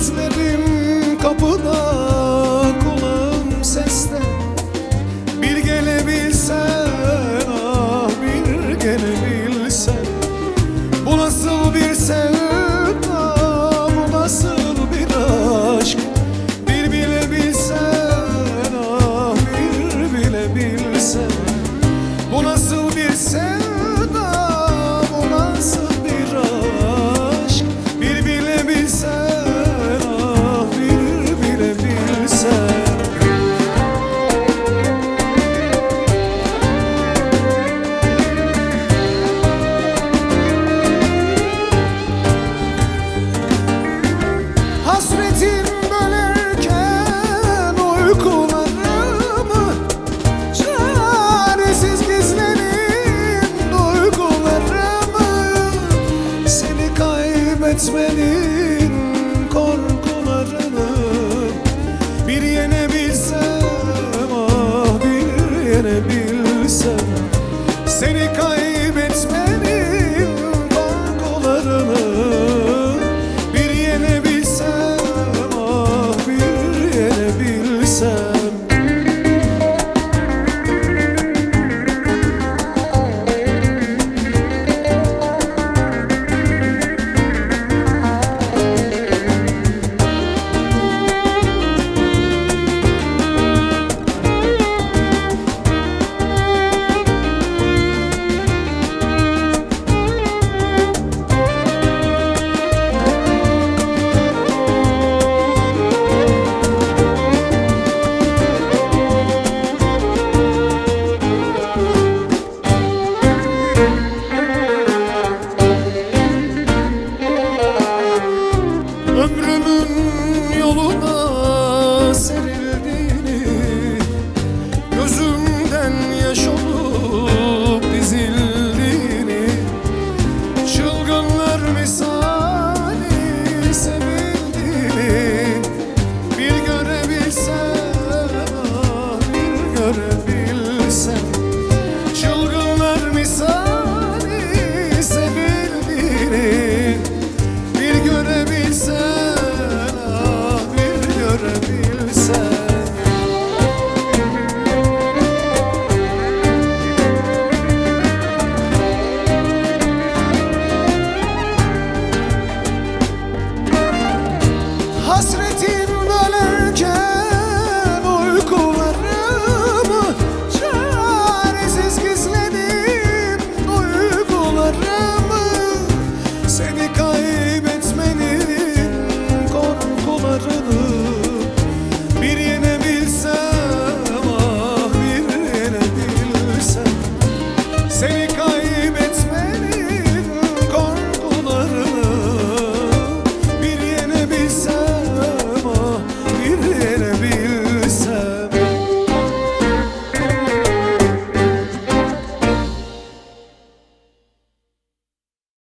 gözlerim kapıda. gitmenin korkularını Bir yene yenebilsem ah bir yene yenebilsem. Seni kaybettim beside